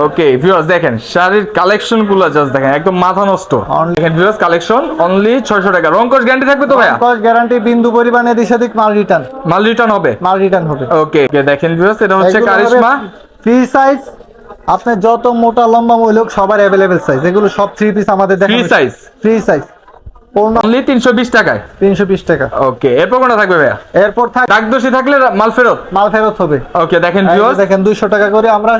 Okay viewers দেখেন শাড়ির কালেকশনগুলো জাস্ট দেখেন একদম মাথা নষ্ট। দেখেন ভিউয়ার্স কালেকশন অনলি 600 টাকা। রংকশ গ্যারান্টি থাকবে তো ভাইয়া? গ্যারান্টি বিন্দু পরিমাণে দিশাদিক মাল রিটার্ন মাল রিটার্ন হবে? মাল রিটার্ন হবে। ওকে দেখেন ভিউয়ার্স এটা হচ্ছে কারিশমা। ফ্রি সাইজ আপনার যত মোটা লম্বা মহিলা সবার অ্যাভেলেবেল সাইজ এগুলো সব থ্রি পিস আমাদের দেখেন free size free size only 320 টাকায়? তিনশো বিশ টাকা। ওকে এরপর কোনটা থাকবে ভাইয়া? এরপর থাক থাকলে মাল ফেরত? মাল ফেরত হবে। ওকে দেখেন ভিউয়ার্স দেখেন দুইশো টাকা করে আমরা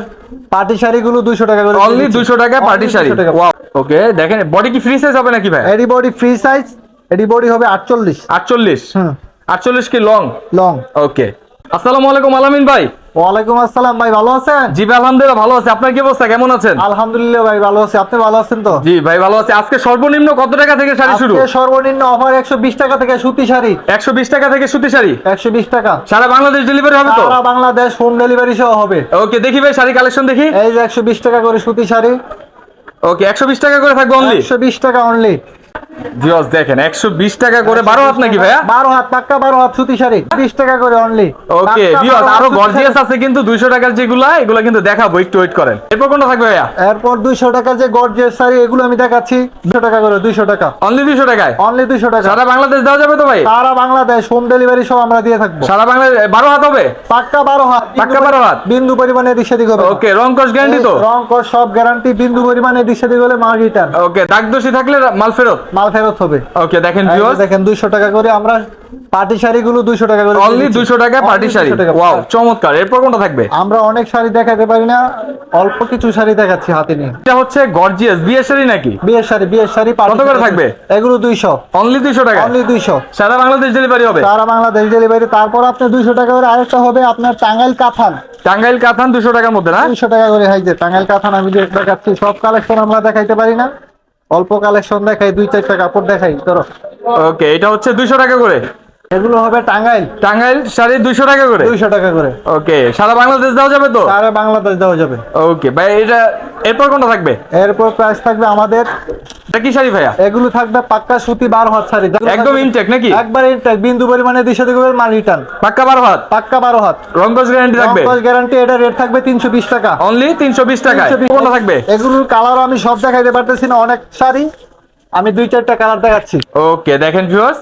পার্টি শাড়িগুলো দুইশো টাকা করে অনলি 200 টাকা পার্টি শাড়ি। ওয়াও ওকে দেখেন বডি কি ফ্রি সাইজ হবে নাকি ভাই এডি বডি ফ্রি সাইজ এডি বডি হবে আটচল্লিশ। 48 হুম। 48 কি লং লং ওকে আসসালামু আলাইকুম আলামিন ভাই। ওয়ালাইকুম আসসালাম ভাই ভালো আছেন? জি ভাই আলহামদুলিল্লাহ ভালো আছে। আপনার কি অবস্থা? কেমন আছেন? আলহামদুলিল্লাহ ভাই ভালো আছি। আপনি ভালো আছেন তো? জি ভাই ভালো আছে। আজকে সর্বনিম্ন কত টাকা থেকে শাড়ি শুরু? আজকে সর্বনিম্ন অফার একশো বিশ টাকা থেকে সুতি শাড়ি। 120 টাকা থেকে সুতি শাড়ি? একশো বিশ টাকা। সারা বাংলাদেশ ডেলিভারি হবে তো? সারা বাংলাদেশ হোম ডেলিভারি সহ হবে। ওকে দেখি ভাই শাড়ি কালেকশন দেখি। এই যে একশো বিশ টাকা করে সুতি শাড়ি। ওকে 120 টাকা করে থাকবে অনলি একশো বিশ টাকা অনলি ভিউয়ার্স দেখেন 120 টাকা করে 12 হাত নাকি ভাইয়া? বারো হাত পাক্কা বারো হাত সুতি শাড়ি বিশ টাকা করে অনলি ওকে ভিউয়ার্স আরও গর্জিয়াস আছে কিন্তু 200 টাকার যেগুলা এগুলা কিন্তু দেখাবো একটু ওয়েট করেন। এরপর কোনটা থাকবে ভাইয়া? এরপর দুইশো টাকা যে গর্জিয়াস শাড়ি এগুলো আমি দেখাচ্ছি। দুশো টাকা করে দুইশো টাকা। অনলি 200 টাকায়? অনলি দুইশো টাকা। সারা বাংলাদেশ দেওয়া যাবে তো ভাই? সারা বাংলাদেশ হোম ডেলিভারি সহ আমরা দিয়ে থাকব। সারা বাংলাদেশ 12 হাত হবে? পাক্কা বারো হাত পাক্কা 12 হাত? বিন্দু পরিমাণে এদিক সেদিক হবে। ওকে রংকশ গ্যারান্টি তো? রং কর সব গ্যারান্টি বিন্দু পরিমাণে এদিক সেদিক হলে মাল রিটার্ন ওকে দাগদোষী থাকলে মাল ফেরত? মাল ফেরত হবে। ওকে দেখেন ভিউয়ার্স দেখেন দুইশো টাকা করে আমরা পার্টি শাড়িগুলো দুইশো টাকা করে অনলি 200 টাকা পার্টি শাড়ি। ওয়াও চমৎকার। এরপর কোনটা থাকবে? আমরা অনেক শাড়ি দেখাতে পারি না অল্প কিছু শাড়ি দেখাচ্ছি হাতে নিয়ে। এটা হচ্ছে গর্জিয়াস বিয়ের শাড়ি নাকি? বিয়ের শাড়ি বিয়ের শাড়ি party কত করে থাকবে? এগুলো দুইশো। অনলি 200 টাকা? অনলি দুইশো। সারা বাংলাদেশ ডেলিভারি হবে? সারা বাংলাদেশ ডেলিভারি তারপর আপনি দুইশো টাকা করে আরেকটা হবে আপনার টাঙ্গাইল কাঁথান। টাঙ্গাইল কাতান 200 টাকার মধ্যে না? দুইশো টাকা করে হাই যে টাঙ্গাইল কাঁথান আমি দেখাচ্ছি। সব কালেকশন আমরা দেখাইতে পারি না। অল্প কালেকশন দেখাই দুই চারটা কাপড় দেখাই ধরো। ওকে এটা হচ্ছে 200 টাকা করে। এগুলো হবে টাঙ্গাইল। টাঙ্গাইল শাড়ি 200 টাকা করে? দুইশো টাকা করে। ওকে সারা বাংলাদেশ দেওয়া যাবে তো? সারা বাংলাদেশ দেওয়া যাবে। ওকে ভাই এটা এরপর কোনটা থাকবে? এরপর প্রাইস থাকবে আমাদের। এটা কি শাড়ি ভাইয়া? এগুলো থাকবে পাক্কা সুতি বারো হাত শাড়ি। একদম ইনটেক নাকি? একবার ইনটেক বিন্দু পরিমাণে মাল রিটার্ন পাক্কা 12 হাত? পাক্কা বারো হাত। গ্যারান্টি থাকবে? গ্যারান্টি এটা রেট থাকবে তিনশো বিশ টাকা। অনলি 320 টাকায়? 320 কোনটা থাকবে? এগুলোর কালার আমি সব দেখাইতে পারতেছি না অনেক শাড়ি। আমি দুই চারটা কালার দেখাচ্ছি। ওকে দেখেন ভিউয়ার্স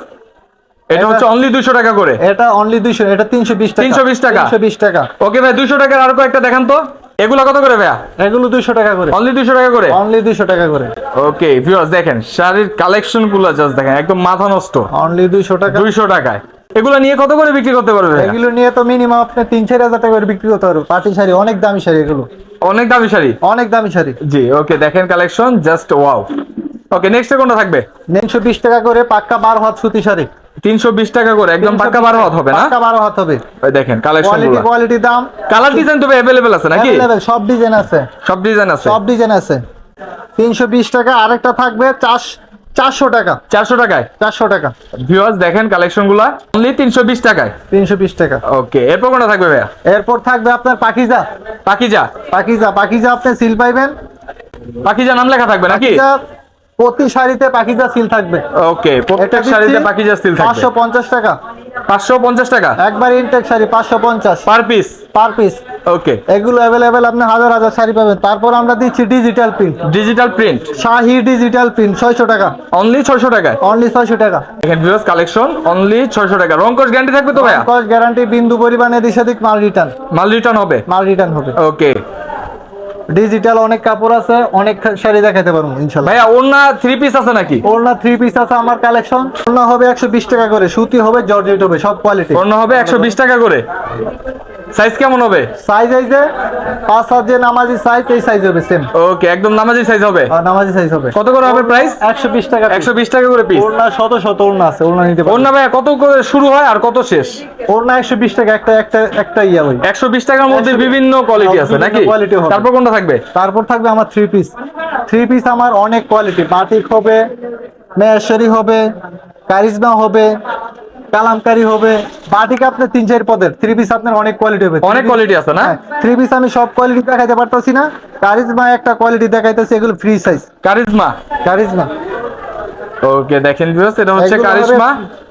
এটা হচ্ছে অনলি 200 টাকা করে। এটা অনলি দুইশো এটা তিনশো বিশ টাকা। 320 টাকা? ওকে ভাই 200 টাকার আরও কয়েকটা দেখান তো। এগুলা কত করে ভাইয়া? এগুলো দুইশো টাকা করে। অনলি 200 টাকা করে? অনলি দুইশো টাকা করে। ওকে ভিউয়ার্স দেখেন শাড়ির কালেকশনগুলো জাস্ট দেখেন একদম মাথা নষ্ট। অনলি দুইশো টাকা। 200 টাকায়। এগুলা নিয়ে কত করে বিক্রি করতে পারবে এগুলো নিয়ে তো মিনিমাম আপনি তিন চার হাজার টাকা করে বিক্রি করতে পারবে। পাটি শাড়ি অনেক দামি শাড়ি এগুলো। অনেক দামি শাড়ি? অনেক দামি শাড়ি। জি ওকে দেখেন collection just wow okay next কোনটা থাকবে? তিনশো বিশ টাকা করে পাক্কা বারো হাত সুতি শাড়ি। 320 টাকা করে একদম পাক্কা 12 হাত হবে না পাক্কা বারো হাত হবে ওই দেখেন কালেকশন কোয়ালিটি গুলো কোয়ালিটি দাম কালার ডিজাইন তো अवेलेबल আছে নাকি available, সব ডিজাইন আছে সব ডিজাইন আছে সব ডিজাইন আছে তিনশো বিশ টাকা আরেকটা থাকবে চার চারশো টাকা 400 টাকায় চারশো টাকা ভিউয়ার্স দেখেন কালেকশন গুলা অনলি 320 টাকায় তিনশো বিশ টাকা ওকে এরপর কোনটা থাকবে ভাইয়া এরপর থাকবে আপনার পাকিজা পাকিজা পাকিজা পাকিজা আপনি সিল পাইবেন পাকিজা নাম লেখা থাকবে নাকি পাকিজা প্রতি শাড়িতে পাকিজা সিল থাকবে। ওকে প্রত্যেক দিচ্ছি শাড়িতে পাকিজা স্টিল থাকবে। পাঁচশো পঞ্চাশ টাকা। 550 টাকা? একবার ইনটেক শাড়ি পাঁচশো পঞ্চাশ। পার পিস পার পিস ওকে এগুলো অ্যাভেলেবেল আপনি হাজার হাজার শাড়ি পাবেন। তারপর আমরা দিচ্ছি ডিজিটাল প্রিন্ট ডিজিটাল প্রিন্ট শাহি ডিজিটাল প্রিন্ট ছয়শো টাকা। অনলি 600 টাকায়? অনলি ছয়শো টাকা। দেখেন ভিউয়ার্স কালেকশন অনলি 600 টাকা। রংকশ গ্যারান্টি থাকবে তো ভাইয়া? গ্যারান্টি বিন্দু পরিমাণে দিশে দিক মাল রিটার্ন মাল রিটার্ন হবে? মাল রিটার্ন হবে। ওকে ডিজিটাল অনেক কাপড় আছে অনেক শাড়ি দেখাতে পারব ইনশাল্লাহ। ভাইয়া ওড়না থ্রি পিস আছে নাকি? ওড়না থ্রি পিস আছে আমার কালেকশন ওড়না হবে একশো বিশ টাকা করে সুতি হবে জর্জেট হবে সব কোয়ালিটি ওড়না হবে 120 টাকা করে। সাইজ কেমন হবে? সাইজ এই যে পাঁচ হাত যে নামাজি সাইজ এই সাইজ হবে সেম ওকে একদম নামাজি সাইজ হবে? নামাজি সাইজ হবে। কত করে হবে প্রাইস একশো বিশ টাকা 120 টাকা করে পিস ওড়না শত শত ওড়না আছে ওড়না নিতে ওড়না ভাইয়া কত করে শুরু হয় আর কত শেষ? ওড়না একশো বিশ টাকা একটা একটা একটা ইয়া ওই। 120 টাকার মধ্যে বিভিন্ন কোয়ালিটি আছে নাকি? quality হবে। তারপর কোনটা থাকবে? তারপর থাকবে আমার থ্রি পিস থ্রি পিস আমার অনেক কোয়ালিটি বাটিক হবে মেয়াশরি হবে কারিজমা হবে কালামকারি হবে। বাটিক আপনার তিন চার পদের। থ্রি পিস আপনার অনেক কোয়ালিটি হবে। অনেক কোয়ালিটি আছে না? থ্রি পিস আমি সব কোয়ালিটি দেখাইতে পারতেছি না। কারিজমা একটা কোয়ালিটি দেখাইতেছি এগুলো free size charisma? Charisma. Okay দেখেন ভিউয়ার্স এটা হচ্ছে কারিজমা।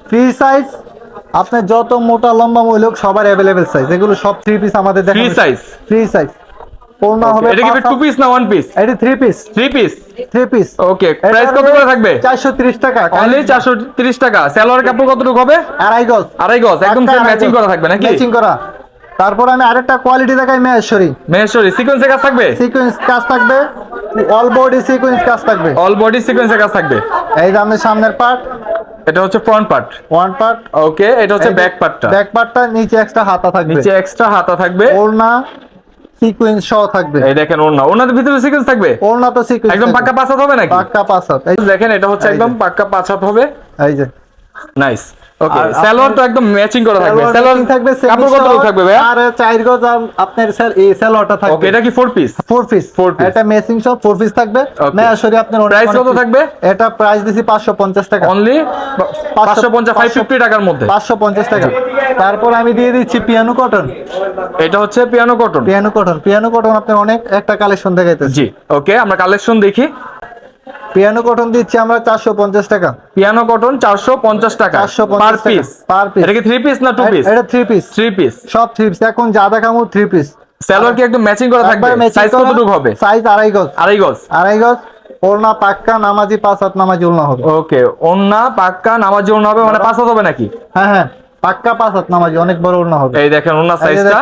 ফ্রি সাইজ আপনার যত মোটা লম্বা মহিলক সবার অ্যাভেলেবেল সাইজ এগুলো সব থ্রি পিস আমাদের ফ্রি সাইজ ফ্রি সাইজ ওড়না হবে এটা কি টু পিস না ওয়ান পিস এটি three piece three piece three piece okay price কত করে থাকবে? চারশো তিরিশ টাকা। অনলি চারশো তিরিশ টাকা। সালোয়ার কাপড় কতটুকু হবে? আড়াই গজ। আড়াই গজ। একদম সেম ম্যাচিং করা থাকবে নাকি? ম্যাচিং করা। তারপর আমি আরেকটা কোয়ালিটি দেখাই মেহেশ্বরী। মেহেশ্বরী সিকোয়েন্সে কাজ থাকবে? সিকোয়েন্স কাজ থাকবে। অল বডি সিকোয়েন্স কাজ থাকবে। অল বডি সিকোয়েন্সে কাজ থাকবে? এই দামের সামনের পার্ট এটা হচ্ছে front part one part okay এটা হচ্ছে ব্যাক পার্টটা ব্যাক পার্টটা নিচে এক্সট্রা হাতা থাকবে। নিচে এক্সট্রা হাতা থাকবে। ওড়না সিকোয়েন্স সহ থাকবে। এই দেখেন ওড়না। ওড়নার ভিতরে সিকোয়েন্স থাকবে? ওড়না তো সিকোয়েন্স একদম পাক্কা পাছাত হবে নাকি? পাক্কা পাঁচ হাত দেখেন এটা হচ্ছে একদম পাক্কা পাঁচ হবে। এই যে। নাইস ওকে সালোয়ার তো একদম ম্যাচিং করা থাকবে। সালোয়ার থাকবে কাপড় কত থাকবে ভাইয়া? আর চার গজ আপনার স্যার এই সালোয়ারটা ওকে থাকবে এটা কি four piece four piece Four piece। এটা মেসিং সব ফোর পিস থাকবে। Okay. মেয়াশরি আপনার অনেক কত থাকবে? এটা প্রাইস দিছি পাঁচশো পঞ্চাশ টাকা। অনলি পাঁচশো পঞ্চাশ ফাইভ ফিফটি টাকার মধ্যে। পাঁচশো পঞ্চাশ টাকা। তারপর আমি দিয়ে দিচ্ছি পিয়ানো কটন এটা হচ্ছে piano cotton piano cotton piano cotton আপনার অনেক একটা কালেকশন দেখাইতেছে। জি ওকে আমরা কালেকশন দেখি। পিয়ানো কটন দিচ্ছি আমরা চারশো পঞ্চাশ টাকা। পিয়ানো কটন চারশো পঞ্চাশ টাকা। 450 পার পিস Per piece। এটা কি থ্রি পিস না টু পিস এটা থ্রি পিস থ্রি পিস সব থ্রি পিস এখন যা দেখামো থ্রি পিস সালোয়ার কি একদম ম্যাচিং করা থাকবে? সাইজ কতটুকু হবে? সাইজ আড়াই গজ। আড়াই গজ। আড়াই গজ। ওড়না পাক্কা নামাজি পাঁচ হাত নামাজি ওড়না হবে। ওকে ওন্না পাক্কা নামাজ জন্য হবে? মানে পাঁচ হাত হবে নাকি? হ্যাঁ হ্যাঁ। পাক্কা পাঁচ হাত নামাজি অনেক বড় ওড়না হবে। এই দেখেন ওন্না সাইজটা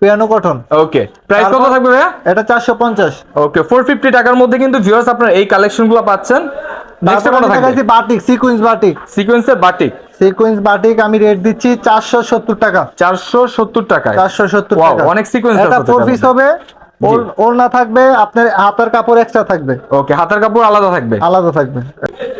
পিয়ানো কটন। ওকে প্রাইস কত থাকবে ভাইয়া? এটা চারশো পঞ্চাশ। ওকে ফোর ফিফটি টাকার মধ্যে কিন্তু ভিউয়ার্স আপনার এই কালেকশনগুলো পাচ্ছেন। নেক্সট কোনটা থাকবে? বাটিক সিকুয়েন্স বাটিক সিকোয়েন্সের বাটিক সিকুয়েন্স বাটিক আমি রেট দিচ্ছি চারশো সত্তর টাকা। অনেক আছে পিস হবে। ওর- থাকবে আপনার হাতের কাপড় এক্সট্রা থাকবে। ওকে হাতের কাপড় আলাদা থাকবে। আলাদা থাকবে।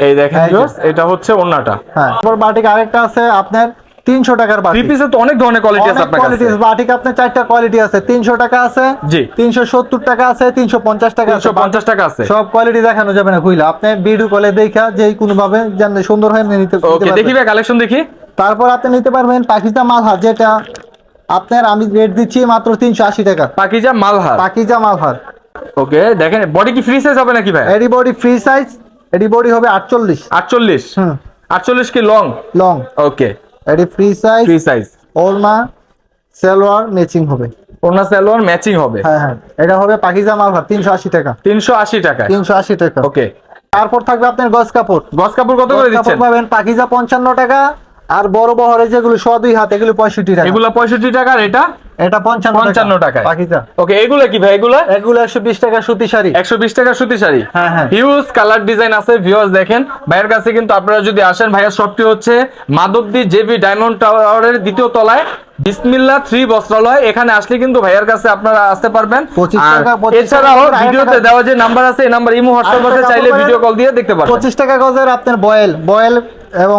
এই দেখেন এটা হচ্ছে ওন্নাটা হ্যাঁ। বাটিক আরেকটা আছে আপনার তিনশো টাকার বাটিক পিসে তো অনেক ধরনের কোয়ালিটি আছে আপনার কোয়ালিটি বাটিক আপনার চারটা কোয়ালিটি আছে। তিনশো টাকা আছে জি। তিনশো সত্তর টাকা আছে তিনশো পঞ্চাশ টাকা আছে। পঞ্চাশ টাকা আছে। সব কোয়ালিটি দেখানো যাবে না খুইলা। আপনি ভিডিও কলে দেখা যে কোনো ভাবে জানলে সুন্দর হয় নিতে। দেখি ভাই কালেকশন দেখি। তারপর আপনি নিতে পারবেন পাকিজা মালহার যেটা আপনার আমি রেট দিচ্ছি মাত্র তিনশো আশি টাকা। পাকিজা মালহার। পাকিজা মালহার। ওকে দেখেন বডি কি ফ্রি সাইজ হবে নাকি ভাই? এডি বডি ফ্রি সাইজ এডি বডি হবে আটচল্লিশ। আটচল্লিশ? হুম। আটচল্লিশ কি লং লং ওকে এডি ফ্রি সাইজ ফ্রি সাইজ ওড়না সালোয়ার ম্যাচিং হবে। ওড়না সালোয়ার ম্যাচিং হবে। হ্যাঁ হ্যাঁ। এটা হবে পাকিজা মালহার তিনশো আশি টাকা। তিনশো আশি টাকা। তিনশো আশি টাকা। ওকে তারপর থাকবে আপনার গজ কাপড়। গস কাপড় কত করে দিচ্ছেন? পাবেন পাকিজা পঞ্চান্ন টাকা আর বড় বহরে যেগুলো দুই হাত এগুলো পঁয়ষট্টি টাকা। এগুলো পঁয়ষট্টি টাকা আর এটা? এটা পঞ্চান্ন পঞ্চান্ন টাকায়। ওকে এগুলো কি ভাই এগুলা? এগুলো টাকা সুতি শাড়ি। একশো বিশ টাকা সুতি শাড়ি? হ্যাঁ, হ্যাঁ। হিউজ কালার ডিজাইন আছে ভিউয়ার্স দেখেন। ভাইয়ের কাছে কিন্তু আপনারা যদি আসেন ভাইয়ের শপটি হচ্ছে মাধবদী জেবি ডায়মন্ড টাওয়ারের দ্বিতীয় তলায় বিসমিল্লা থ্রি বস্ত্রালয়। এখানে আসলে কিন্তু ভাইয়ার কাছে আপনারা আসতে পারবেন। টাকা, এছাড়াও ভিডিওতে দেওয়া যে নাম্বার আছে এই নাম্বার ইমো হোয়াটসঅ্যাপ আছে চাইলে ভিডিও কল দিয়ে দেখতে পারবেন। পঁচিশ টাকা গজের আপনার বয়েল। বয়েল এবং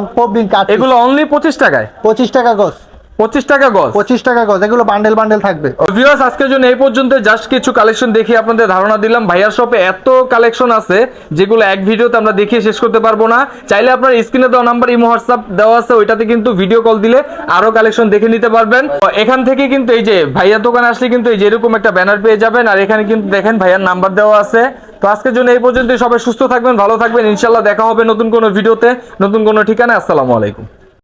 কাঠ। এগুলো অনলি পঁচিশ টাকায়? পঁচিশ টাকা গজ। পঁচিশ টাকা গজ। পঁচিশ টাকা গজ এগুলো বান্ডেল বান্ডেল থাকবে। ভিউয়ার্স আজকের জন্য এই পর্যন্ত জাস্ট কিছু কালেকশন দেখিয়ে আপনাদের ধারণা দিলাম। ভাইয়ার শপে এত কালেকশন আছে যেগুলো এক ভিডিওতে আমরা দেখিয়ে শেষ করতে পারব না। চাইলে আপনার স্ক্রিনে দেওয়া নাম্বার ইমো হোয়াটসঅ্যাপ দেওয়া আছে ওইটাতে কিন্তু ভিডিও কল দিলে আরও কালেকশন দেখে নিতে পারবেন। এখান থেকে কিন্তু এই যে ভাইয়ার দোকানে আসলে কিন্তু এই যে এরকম একটা ব্যানার পেয়ে যাবেন। আর এখানে কিন্তু দেখেন ভাইয়ার নাম্বার দেওয়া আছে। তো আজকের জন্য এই পর্যন্ত সবাই সুস্থ থাকবেন ভালো থাকবেন। ইনশাল্লাহ দেখা হবে নতুন কোনো ভিডিওতে নতুন কোনো ঠিকানা আসসালামু আলাইকুম।